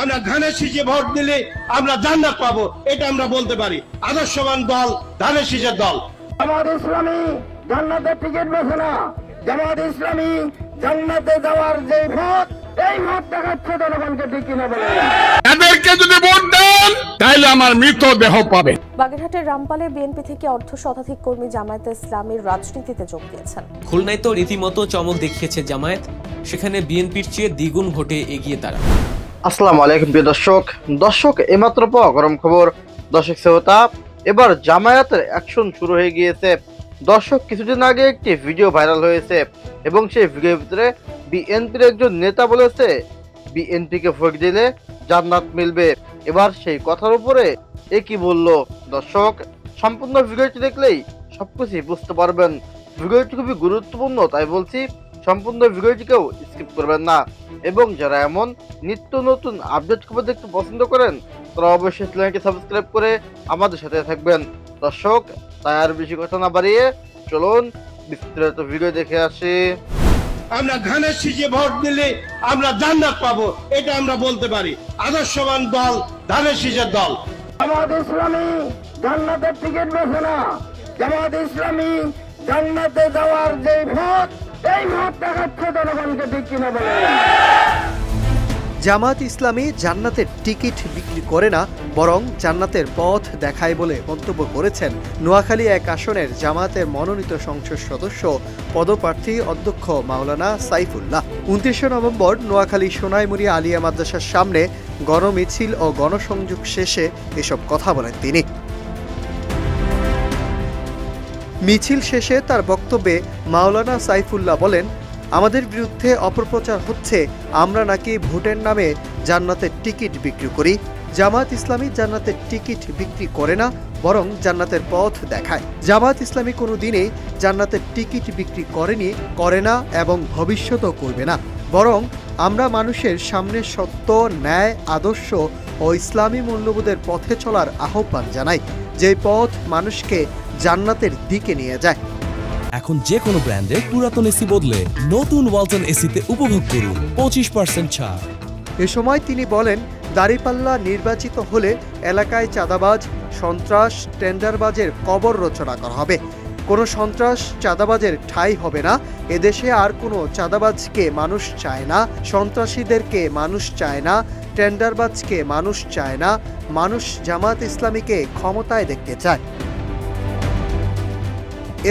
আমরা ধানের শীষে ভোট দিলে আমরা জান্নাত পাবো এটা আমরা বলতে পারি। আদর্শবান দল ধানের শীষের দল। জামাত ইসলামী জান্নাতের টিকিট বেছে না। জামাত ইসলামী জান্নাতে যাওয়ার যে ভোট এই ভোট দেখাচ্ছে জনগণকে ঠিক কিনা বলে। এদেরকে যদি ভোট দেন তাহলে আমার মৃত দেহ পাবেন বাগেরহাটের রামপালে বিএনপি থেকে অর্ধ শতাধিক কর্মী জামায়াতে ইসলামীর রাজনীতিতে যোগ দিয়েছেন। খুলনায় তো রীতিমতো চমক দেখিয়েছে জামায়াত সেখানে বিএনপির চেয়ে দ্বিগুণ ভোটে এগিয়ে তারা। আসসালামু আলাইকুম প্রিয় দর্শক। দর্শক, এইমাত্র পাওয়া গরম খবর। দর্শক শ্রোতা, এবার জামায়াতের অ্যাকশন শুরু হয়ে গিয়েছে। দর্শক, কিছুদিন আগে একটি ভিডিও ভাইরাল হয়েছে এবং সেই ভিডিওর ভিতরে বিএনপির একজন নেতা বলেছে, বিএনপিকে ভোট দিলে জান্নাত মিলবে। এবার সেই কথার উপরে এ কি বলল? দর্শক, সম্পূর্ণ ভিডিওটি দেখলেই সবকিছু বুঝতে পারবেন। ভিডিওটি খুবই গুরুত্বপূর্ণ, তাই বলছি সম্পূর্ণ ভিডিওটিকেও স্কিপ করবেন না। এবং যারা এমন নিত্য নতুন আপডেট খবর দেখতে পছন্দ করেন তারা অবশ্যই চ্যানেলকে সাবস্ক্রাইব করে আমাদের সাথে থাকবেন। দর্শক তাই আর বেশি কথা না বাড়িয়ে চলুন বিস্তারিত ভিডিও দেখে আসি। আমরা ধানের শীষে ভোট দিলে আমরা জান্নাত পাবো এটা আমরা বলতে পারি। আদর্শবান দল ধানের শীষের দল। জামাত ইসলামী জান্নাতের টিকিট বেছে না। জামাত ইসলামী জান্নাতে যাওয়ার যে ভোট এই জনগণকে বলে। জামাত ইসলামী জান্নাতের টিকিট বিক্রি করে না, বরং জান্নাতের পথ দেখায় বলে মন্তব্য করেছেন নোয়াখালী এক আসনের জামাতের মনোনীত সংসদ সদস্য, পদপ্রার্থী অধ্যক্ষ মাওলানা সাইফুল্লাহ। উনত্রিশে নভেম্বর নোয়াখালী সোনাইমুড়ি আলিয়া মাদ্রাসার সামনে গণমিছিল ও গণসংযোগ শেষে এসব কথা বলেন তিনি। মিছিল শেষে তার বক্তব্যে মাওলানা সাইফুল্লাহ বলেন, আমাদের বিরুদ্ধে অপপ্রচার হচ্ছে, আমরা নাকি ভোটের নামে জান্নাতের টিকিট বিক্রি করি। জামাত ইসলামী জান্নাতের টিকিট বিক্রি করে না, বরং জান্নাতের পথ দেখায়। জামাত ইসলামী কোনো দিনেই জান্নাতের টিকিট বিক্রি করেনি, করে না এবং ভবিষ্যতও করবে না। বরং আমরা মানুষের সামনে সত্য, ন্যায়, আদর্শ ও ইসলামী মূল্যবোধের পথে চলার আহ্বান জানাই। যে পথ মানুষকে জান্নাতের দিকে নিয়ে যায়। এখন যে কোনো ব্র্যান্ডের পুরাতন এসি বদলে নতুন ওয়ালটন এসিতে উপভোগ করুন পঁচিশ পার্সেন্ট ছাড়। এ সময় তিনি বলেন দাঁড়িপাল্লা নির্বাচিত হলে এলাকায় চাঁদাবাজ সন্ত্রাস টেন্ডারবাজের কবর রচনা করা হবে। কোনো সন্ত্রাস চাঁদাবাজের ঠাঁই হবে না। এদেশে আর কোনো চাঁদাবাজকে মানুষ চায় না সন্ত্রাসীদেরকে মানুষ চায় না টেন্ডারবাজকে মানুষ চায় না মানুষ জামাত ইসলামীকে ক্ষমতায় দেখতে চায়।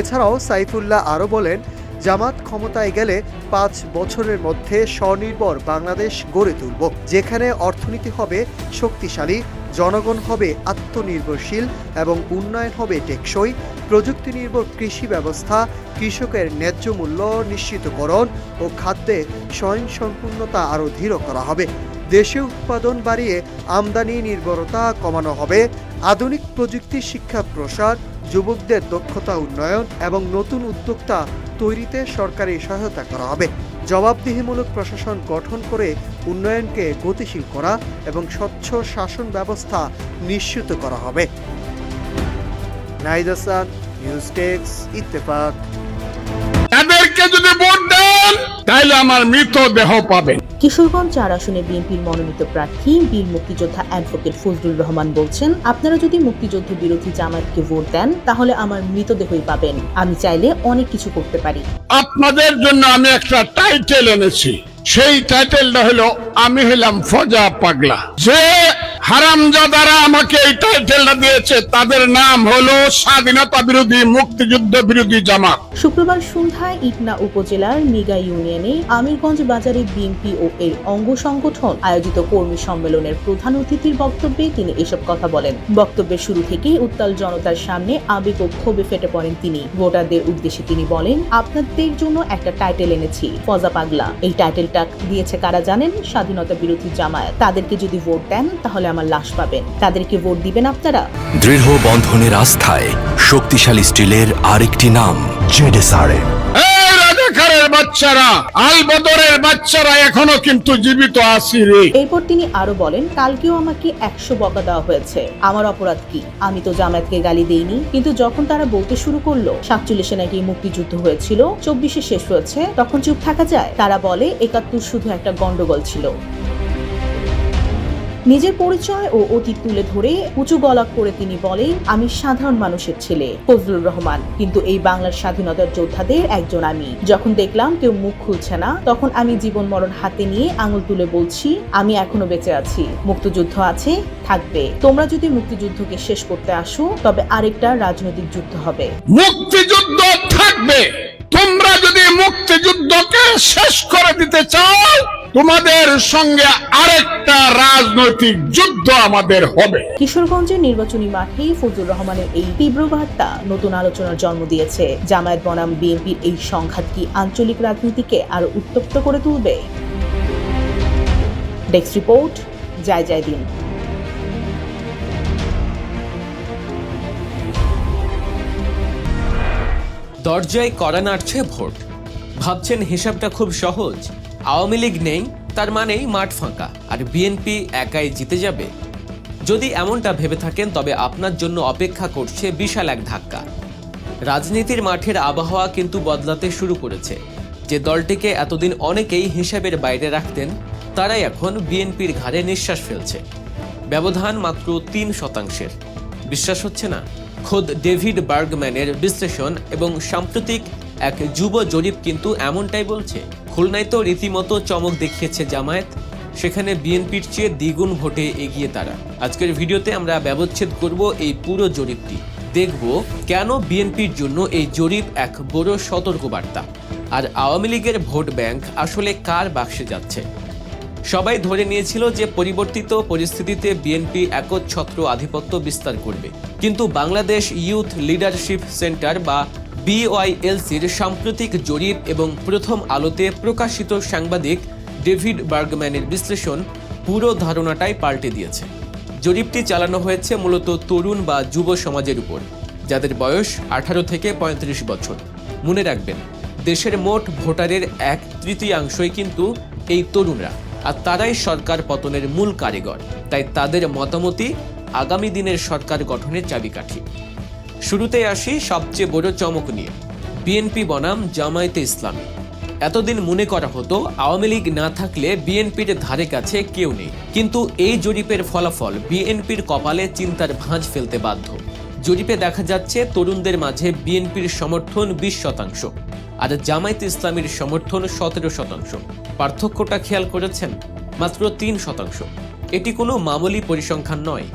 এছাড়াও সাইফুল্লাহ আরও বলেন, জামাত ক্ষমতায় গেলে পাঁচ বছরের মধ্যে স্বনির্ভর বাংলাদেশ গড়ে তুলব, যেখানে অর্থনীতি হবে শক্তিশালী, জনগণ হবে আত্মনির্ভরশীল এবং উন্নয়ন হবে টেকসই প্রযুক্তি নির্ভর কৃষি ব্যবস্থা, কৃষকের ন্যায্য মূল্য নিশ্চিতকরণ ও খাদ্যে স্বয়ংসম্পূর্ণতা আরও দৃঢ় করা হবে। দেশে উৎপাদন বাড়িয়ে আমদানি নির্ভরতা কমানো হবে, আধুনিক প্রযুক্তি শিক্ষা প্রসার, যুবকদের দক্ষতা উন্নয়ন এবং নতুন উদ্যোক্তা তৈরিতে সরকারি সহায়তা করা হবে। জবাবদিহিমূলক প্রশাসন গঠন করে উন্নয়নকে গতিশীল করা এবং স্বচ্ছ শাসন ব্যবস্থা নিশ্চিত করা হবে। নাইদ হাসান নিউজ টেক্স ইত্তেফাক। যদি ভোট তাহলে আমার পাবেন। কিশোরগঞ্জ চার আসনে বিএনপির মনোনীত প্রার্থী বীর মুক্তিযোদ্ধা অ্যাডভোকেট ফজলুর রহমান বলছেন আপনারা যদি মুক্তিযুদ্ধ বিরোধী জামায়াতকে ভোট দেন তাহলে আমার মৃতদেহই পাবেন। আমি চাইলে অনেক কিছু করতে পারি। আপনাদের জন্য আমি একটা টাইটেল এনেছি। সেই টাইটেলটা হলো আমি হলাম ফজা পাগলা। যে হারামজাদারা আমাকে এই টাইটেলটা দিয়েছে। তাদের নাম হলো স্বাধীনতা বিরোধী, মুক্তিযুদ্ধ বিরোধী জামাত। শুক্রবার সন্ধ্যায় ইটনা উপজেলার মিগা ইউনিয়নে আমিরগঞ্জ বাজারে বিএনপি ও এর অঙ্গ সংগঠন আয়োজিত কর্মী সম্মেলনের প্রধান অতিথির বক্তব্যে তিনি এসব কথা বলেন। বক্তব্যের শুরু থেকেই উত্তাল জনতার সামনে আবেগ ও ক্ষোভে ফেটে পড়েন তিনি। ভোটারদের উদ্দেশ্যে তিনি বলেন, আপনাদের জন্য একটা টাইটেল এনেছি, ফজা পাগলা। এই টাইটেলটা দিয়েছে কারা জানেন? স্বাধীনতা বিরোধী জামায়াত। তাদেরকে যদি ভোট দেন, তাহলে আমার লাশ পাবেন। তাদেরকে ভোট দিবেন আপনারা। দৃঢ় বন্ধনের আস্থায় শক্তিশালী স্টিলের আরেকটি নাম জেডেসারে বাচ্চারা আল বদরের বাচ্চারা এখনও কিন্তু জীবিত আছি রে। এরপর তিনি আরও বলেন কালকেও আমাকে একশো বকা দেওয়া হয়েছে। আমার অপরাধ কি? আমি তো জামায়াতকে গালি দেইনি। কিন্তু যখন তারা বলতে শুরু করল সাতচল্লিশে নাকি মুক্তিযুদ্ধ হয়েছিল চব্বিশে শেষ হয়েছে তখন চুপ থাকা যায়। তারা বলে একাত্তর শুধু একটা গন্ডগোল ছিল। নিজের পরিচয় ও অতীত তুলে ধরে উঁচু গলা করে তিনি বলেন, আমি সাধারণ মানুষের ছেলে, ফজলুর রহমান। কিন্তু এই বাংলার স্বাধীনতার যোদ্ধাদের একজন আমি। যখন দেখলাম কেউ মুখ খুলছে না, তখন আমি জীবন মরণ হাতে নিয়ে আঙুল তুলে বলছি, আমি এখনও বেঁচে আছি। মুক্তযুদ্ধ আছে, থাকবে। তোমরা যদি মুক্তিযুদ্ধকে শেষ করতে আসো, তবে আরেকটা রাজনৈতিক যুদ্ধ হবে। মুক্তিযুদ্ধ থাকবে। তোমরা যদি মুক্তিযুদ্ধকে শেষ করে দিতে চাও তোমাদের সঙ্গে আরেকটা রাজনৈতিক যুদ্ধ আমাদের হবে। কিশোরগঞ্জের নির্বাচনী মাঠেই ফজলুর রহমানের এই তীব্র বার্তা নতুন আলোচনার জন্ম দিয়েছে। জামায়াত বনাম বিএনপির এই সংঘাত কি আঞ্চলিক রাজনীতিকে আরও উত্তপ্ত করে তুলবে? ডেস্ক রিপোর্ট জয় জয় দিন। দরজায় কড়া নাড়ছে ভোট। ভাবছেন হিসাবটা খুব সহজ। আওয়ামী লীগ নেই, তার মানেই মাঠ ফাঁকা। আর বিএনপি একাই জিতে যাবে। যদি এমনটা ভেবে থাকেন, তবে আপনার জন্য অপেক্ষা করছে বিশাল এক ধাক্কা। রাজনীতির মাঠের আবহাওয়া কিন্তু বদলাতে শুরু করেছে। যে দলটিকে এতদিন অনেকেই হিসাবের বাইরে রাখতেন, তারাই এখন বিএনপির ঘাড়ে নিঃশ্বাস ফেলছে। ব্যবধান মাত্র তিন শতাংশের। বিশ্বাস হচ্ছে না? খোদ ডেভিড বার্গম্যানের বিশ্লেষণ এবং সাম্প্রতিক এক যুব জরিপ কিন্তু এমনটাই বলছে। খুলনায় তো রীতিমতো চমক দেখিয়েছে জামায়াত। সেখানে বিএনপির চেয়ে দ্বিগুণ ভোটে এগিয়ে তারা। আজকের ভিডিওতে আমরা ব্যবচ্ছেদ করব এই পুরো জরিপটি। দেখব কেন বিএনপির জন্য এই জরিপ এক বড় সতর্কবার্তা। আর আওয়ামী লীগের ভোট ব্যাংক আসলে কার বাক্সে যাচ্ছে? সবাই ধরে নিয়েছিল যে পরিবর্তিত পরিস্থিতিতে বিএনপি একচ্ছত্র আধিপত্য বিস্তার করবে। কিন্তু বাংলাদেশ ইউথ লিডারশিপ সেন্টার বা বিওয়াইএলসির সাম্প্রতিক জরিপ এবং প্রথম আলোতে প্রকাশিত সাংবাদিক ডেভিড বার্গম্যানের বিশ্লেষণ পুরো ধারণাটাই পাল্টে দিয়েছে। জরিপটি চালানো হয়েছে মূলত তরুণ বা যুব সমাজের উপর, যাদের বয়স আঠারো থেকে পঁয়ত্রিশ বছর। মনে রাখবেন, দেশের মোট ভোটারের এক তৃতীয়াংশই কিন্তু এই তরুণরা, আর তারাই সরকার পতনের মূল কারিগর। তাই তাদের মতামতই আগামী দিনের সরকার গঠনের চাবিকাঠি। শুরুতেই আসি সবচেয়ে বড় চমক নিয়ে। বিএনপি বনাম জামায়াতে ইসলামী। এতদিন মনে করা হতো আওয়ামী লীগ না থাকলে বিএনপির ধারে কাছে কেউ নেই। কিন্তু এই জরিপের ফলাফল বিএনপির কপালে চিন্তার ভাঁজ ফেলতে বাধ্য। জরিপে দেখা যাচ্ছে তরুণদের মাঝে বিএনপির সমর্থন বিশ শতাংশ, আর জামায়াত ইসলামীর সমর্থন সতেরো শতাংশ। পার্থক্যটা খেয়াল করেছেন মাত্র তিন শতাংশ। এটি কোনো মামুলি পরিসংখ্যান নয়।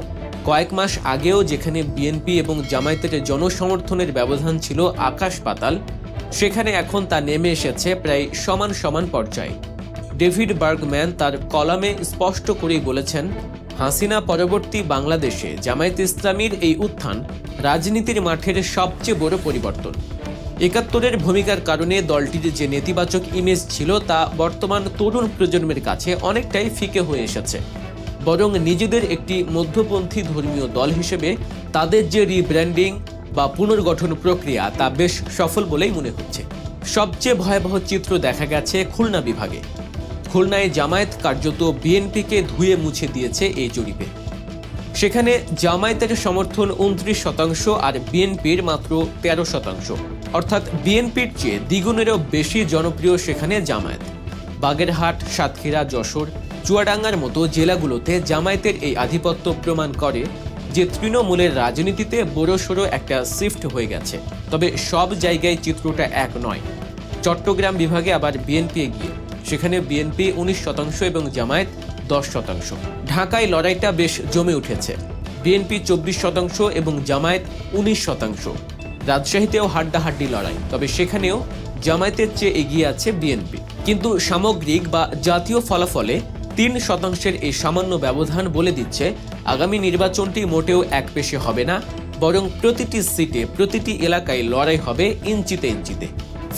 কয়েক মাস আগেও যেখানে বিএনপি এবং জামায়াতের জনসমর্থনের ব্যবধান ছিল আকাশ পাতাল, সেখানে এখন তা নেমে এসেছে প্রায় সমান সমান পর্যায়ে। ডেভিড বার্গম্যান তার কলামে স্পষ্ট করেই বলেছেন, হাসিনা পরবর্তী বাংলাদেশে জামায়াত ইসলামীর এই উত্থান রাজনীতির মাঠের সবচেয়ে বড় পরিবর্তন। একাত্তরের ভূমিকার কারণে দলটির যে নেতিবাচক ইমেজ ছিল তা বর্তমান তরুণ প্রজন্মের কাছে অনেকটাই ফিকে হয়ে এসেছে। বরং নিজেদের একটি মধ্যপন্থী ধর্মীয় দল হিসেবে তাদের যে রিব্র্যান্ডিং বা পুনর্গঠন প্রক্রিয়া তা বেশ সফল বলেই মনে হচ্ছে। সবচেয়ে ভয়াবহ চিত্র দেখা গেছে খুলনা বিভাগে। খুলনায় জামায়াত কার্যত বিএনপিকে ধুয়ে মুছে দিয়েছে এই জরিপে। সেখানে জামায়াতের সমর্থন উনত্রিশ শতাংশ আর বিএনপির মাত্র তেরো শতাংশ। অর্থাৎ বিএনপির চেয়ে দ্বিগুণেরও বেশি জনপ্রিয় সেখানে জামায়াত। বাগেরহাট, সাতক্ষীরা, যশোর চুয়াডাঙ্গার মতো জেলাগুলোতে জামায়াতের এই আধিপত্য প্রমাণ করে যে তৃণমূলের রাজনীতিতে বড়সড় একটা শিফট হয়ে গেছে। তবে সব জায়গায় চিত্রটা এক নয়। চট্টগ্রাম বিভাগে আবার বিএনপি এগিয়ে। সেখানে বিএনপি উনিশ শতাংশ এবং জামায়াত দশ শতাংশ। ঢাকায় লড়াইটা বেশ জমে উঠেছে। বিএনপি চব্বিশ শতাংশ এবং জামায়াত উনিশ শতাংশ। রাজশাহীতেও হাড্ডাহাড্ডি লড়াই, তবে সেখানেও জামায়াতের চেয়ে এগিয়ে আছে বিএনপি। কিন্তু সামগ্রিক বা জাতীয় ফলাফলে তিন শতাংশের এই সামান্য ব্যবধান বলে দিচ্ছে, আগামী নির্বাচনটি মোটেও এক পেশে হবে না, বরং প্রতিটি সিটে প্রতিটি এলাকায় লড়াই হবে ইঞ্চিতে ইঞ্চিতে।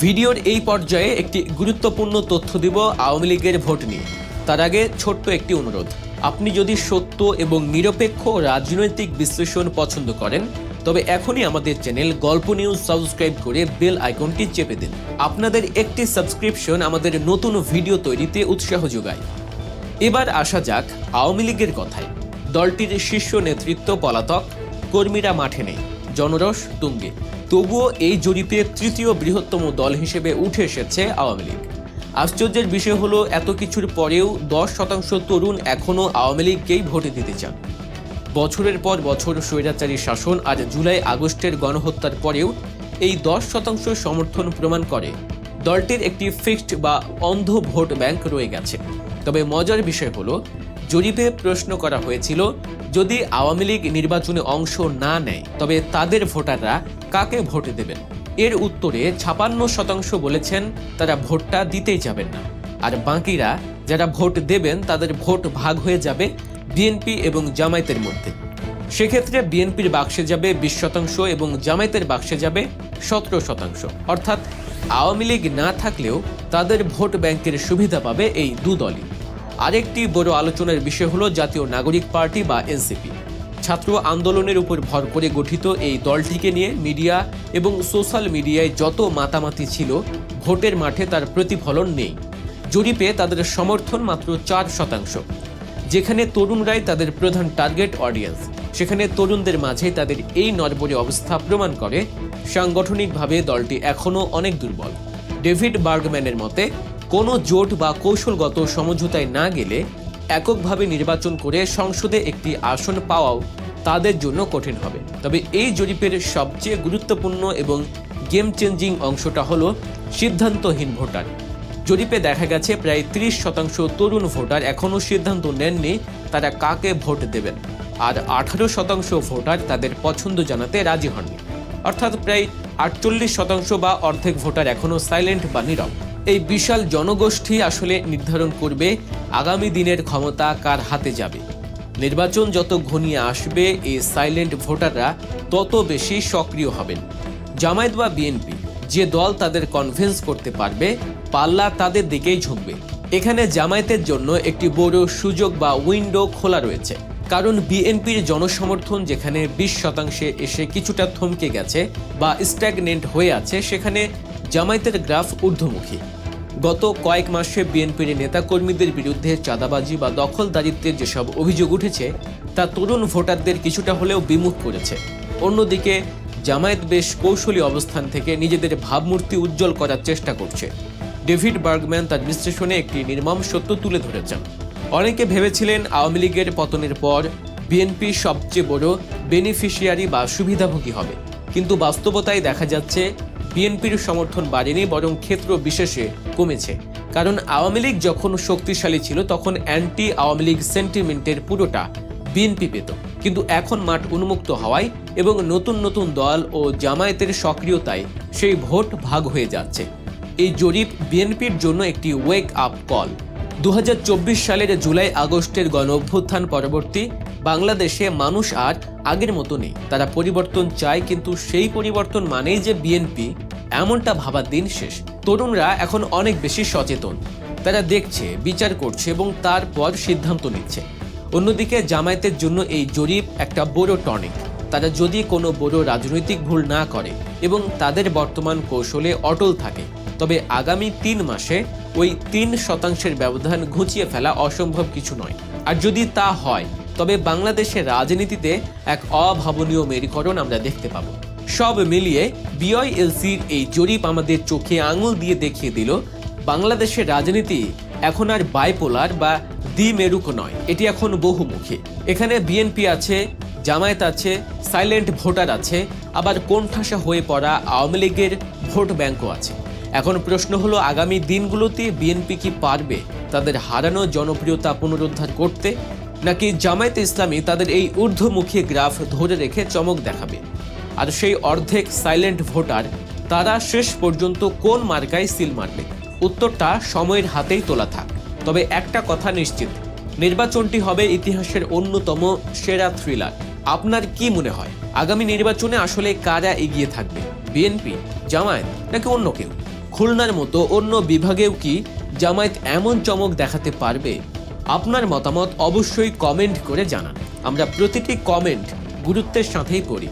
ভিডিওর এই পর্যায়ে একটি গুরুত্বপূর্ণ তথ্য দিব আওয়ামী লীগের ভোট নিয়ে। তার আগে ছোট্ট একটি অনুরোধ। আপনি যদি সত্য এবং নিরপেক্ষ রাজনৈতিক বিশ্লেষণ পছন্দ করেন, তবে এখনই আমাদের চ্যানেল গল্প নিউজ সাবস্ক্রাইব করে বেল আইকনটি চেপে দিন। আপনাদের একটি সাবস্ক্রিপশন আমাদের নতুন ভিডিও তৈরিতে উৎসাহ যোগায়। এবার আসা যাক আওয়ামী লীগের কথায়। দলটির শীর্ষ নেতৃত্ব পলাতক, কর্মীরা মাঠে নেই। জনরস তুঙ্গে। তবুও এই জরিপে তৃতীয় বৃহত্তম দল হিসেবে উঠে এসেছে আওয়ামী লীগ। আশ্চর্যের বিষয় হলো, এত কিছুর পরেও দশ শতাংশ তরুণ এখনও আওয়ামী লীগকেই ভোটে দিতে চান। বছরের পর বছর স্বৈরাচারী শাসন আর জুলাই আগস্টের গণহত্যার পরেও এই দশ শতাংশ সমর্থন প্রমাণ করে। দলটির একটি ফিক্সড বা অন্ধ ভোট ব্যাংক রয়ে গেছে। তবে মজার বিষয় হলো, জরিপে প্রশ্ন করা হয়েছিল, যদি আওয়ামী লীগ নির্বাচনে অংশ না নেয়, তবে তাদের ভোটাররা কাকে ভোট দেবেন? এর উত্তরে ছাপান্ন শতাংশ বলেছেন, তারা ভোটটা দিতেই যাবেন না। আর বাকিরা, যারা ভোট দেবেন, তাদের ভোট ভাগ হয়ে যাবে বিএনপি এবং জামায়াতের মধ্যে। সেক্ষেত্রে বিএনপির বাক্সে যাবে বিশ শতাংশ এবং জামায়াতের বাক্সে যাবে সতেরো শতাংশ। অর্থাৎ আওয়ামী লীগ না থাকলেও তাদের ভোট ব্যাংকের সুবিধা পাবে এই দু দলই। আরেকটি বড় আলোচনার বিষয় হলো জাতীয় নাগরিক পার্টি বা এনসিপি। ছাত্র আন্দোলনের উপর ভর করে গঠিত এই দলটিকে নিয়ে মিডিয়া এবং সোশ্যাল মিডিয়ায় যত মাতামাতি ছিল, ভোটের মাঠে তার প্রতিফলন নেই। জরিপে তাদের সমর্থন মাত্র চার শতাংশ, যেখানে তরুণরাই তাদের প্রধান টার্গেট অডিয়েন্স। সেখানে তরুণদের মাঝে তাদের এই নরবরে অবস্থা প্রমাণ করে। সাংগঠনিকভাবে দলটি এখনও অনেক দুর্বল। ডেভিড বার্গম্যানের মতে, কোনো জোট বা কৌশলগত সমঝোতায় না গেলে এককভাবে নির্বাচন করে সংসদে একটি আসন পাওয়াও তাদের জন্য কঠিন হবে। তবে এই জরিপের সবচেয়ে গুরুত্বপূর্ণ এবং গেম চেঞ্জিং অংশটা হলো সিদ্ধান্তহীন ভোটার। জরিপে দেখা গেছে, প্রায় ত্রিশ শতাংশ তরুণ ভোটার এখনও সিদ্ধান্ত নেননি তারা কাকে ভোট দেবেন। আর আঠারো শতাংশ ভোটার তাদের পছন্দ জানাতে রাজি হননি। অর্থাৎ প্রায় আটচল্লিশ শতাংশ বা অর্ধেক ভোটার এখনও সাইলেন্ট বা নীরব। এই বিশাল জনগোষ্ঠী আসলে নির্ধারণ করবে আগামী দিনের ক্ষমতা কার হাতে যাবে। নির্বাচন যত ঘনিয়ে আসবে, এই সাইলেন্ট ভোটাররা তত বেশি সক্রিয় হবেন। জামায়াত বা বিএনপি যে দল তাদের কনভিন্স করতে পারবে, পাল্লা তাদের দিকেই ঝুঁকবে। এখানে জামায়াতের জন্য একটি বড় সুযোগ বা উইন্ডো খোলা রয়েছে। কারণ বিএনপির জনসমর্থন যেখানে বিশ শতাংশে এসে কিছুটা থমকে গেছে বা স্ট্যাগনেন্ট হয়ে আছে, সেখানে জামায়াতের গ্রাফ ঊর্ধ্বমুখী। গত কয়েক মাসে বিএনপির নেতাকর্মীদের বিরুদ্ধে চাঁদাবাজি বা দখলদারিত্বের যেসব অভিযোগ উঠেছে, তা তরুণ ভোটারদের কিছুটা হলেও বিমুখ করেছে। অন্যদিকে, জামায়াত বেশ কৌশলী অবস্থান থেকে নিজেদের ভাবমূর্তি উজ্জ্বল করার চেষ্টা করছে। ডেভিড বার্গম্যান তার বিশ্লেষণে একটি নির্মম সত্য তুলে ধরেছেন। অনেকে ভেবেছিলেন আওয়ামী লীগের পতনের পর বিএনপি সবচেয়ে বড় বেনিফিশিয়ারি বা সুবিধাভোগী হবে। কিন্তু বাস্তবতায় দেখা যাচ্ছে, বিএনপির সমর্থন বাড়েনি, বরং ক্ষেত্র বিশেষে কমেছে। কারণ আওয়ামী লীগ যখন শক্তিশালী ছিল, তখন অ্যান্টি আওয়ামী লীগ সেন্টিমেন্টের পুরোটা বিএনপি পেত। কিন্তু এখন মাঠ উন্মুক্ত হওয়ায় এবং নতুন নতুন দল ও জামায়াতের সক্রিয়তায় সেই ভোট ভাগ হয়ে যাচ্ছে। এই জরিপ বিএনপির জন্য একটি ওয়েক আপ কল দু হাজার চব্বিশ সালের জুলাই আগস্টের গণ অভ্যুত্থান পরবর্তী, বাংলাদেশে মানুষ আর আগের মতো নেই। তারা পরিবর্তন চায় কিন্তু সেই পরিবর্তন মানেই যে বিএনপি, এমনটা ভাবার দিন শেষ। তরুণরা এখন অনেক বেশি সচেতন। তারা দেখছে, বিচার করছে এবং তারপর সিদ্ধান্ত নিচ্ছে। অন্যদিকে জামায়াতের জন্য এই জরিপ একটা বড় টনিক। তারা যদি কোনো বড় রাজনৈতিক ভুল না করে এবং তাদের বর্তমান কৌশলে অটল থাকে তবে আগামী তিন মাসে ওই তিন শতাংশের ব্যবধান ঘুচিয়ে ফেলা অসম্ভব কিছু নয়। আর যদি তা হয়, তবে বাংলাদেশের রাজনীতিতে এক অভাবনীয় মেরুকরণ আমরা দেখতে পাব। সব মিলিয়ে বিআইএলসির এই জরিপ আমাদের চোখে আঙুল দিয়ে দেখিয়ে দিল, বাংলাদেশের রাজনীতি এখন আর বাইপোলার বা দ্বিমেরুক নয়। এটি এখন বহুমুখী। এখানে বিএনপি আছে, জামায়াত আছে সাইলেন্ট ভোটার আছে, আবার কোণঠাসা হয়ে পড়া আওয়ামী লীগের ভোট ব্যাংকও আছে। এখন প্রশ্ন হলো, আগামী দিনগুলোতে বিএনপি কি পারবে তাদের হারানো জনপ্রিয়তা পুনরুদ্ধার করতে, নাকি জামায়াতে ইসলামী তাদের এই ঊর্ধ্বমুখী গ্রাফ ধরে রেখে চমক দেখাবে? আর সেই অর্ধেক সাইলেন্ট ভোটার, তারা শেষ পর্যন্ত কোন মার্কায় সিল মারবে? উত্তরটা সময়ের হাতেই তোলা থাক। তবে একটা কথা নিশ্চিত, নির্বাচনটি হবে ইতিহাসের অন্যতম সেরা থ্রিলার। আপনার কি মনে হয়, আগামী নির্বাচনে আসলে কারা এগিয়ে থাকবে বিএনপি জামায়াত, নাকি অন্য কেউ? খুলনার মতো অন্য বিভাগেও কি জামায়াত এমন চমক দেখাতে পারবে? আপনার মতামত অবশ্যই কমেন্ট করে জানান। আমরা প্রতিটি কমেন্ট গুরুত্বের সাথেই পড়ি।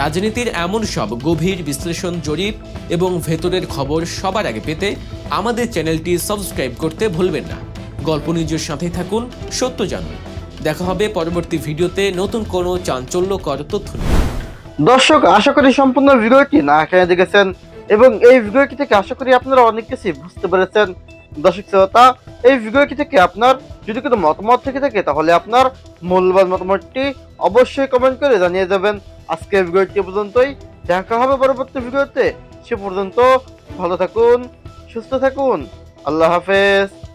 রাজনীতির এমন সব গভীর বিশ্লেষণ জরিপ এবং ভেতরের খবর সবার আগে পেতে আমাদের চ্যানেলটি সাবস্ক্রাইব করতে ভুলবেন না। গল্প নিজের সাথেই থাকুন, সত্য জানুন। দেখা হবে পরবর্তী ভিডিওতে নতুন কোনো চাঞ্চল্যকর তথ্য দর্শক, আশা করি সম্পূর্ণ ভিডিওটি না খেয়ে দেখেছেন এবং এই ভিডিওটি থেকে আশা করি আপনারা অনেক কিছুই বুঝতে পেরেছেন, দর্শক শ্রোতা, এই ভিডিওটি থেকে আপনার যদি কোনো মতামত থেকে থাকে, তাহলে আপনার মূল্যবান মতামতটি অবশ্যই কমেন্ট করে জানিয়ে যাবেন আজকের ভিডিওটি পর্যন্তই, দেখা হবে পরবর্তী ভিডিওতে সে পর্যন্ত ভালো থাকুন, সুস্থ থাকুন। আল্লাহ হাফেজ।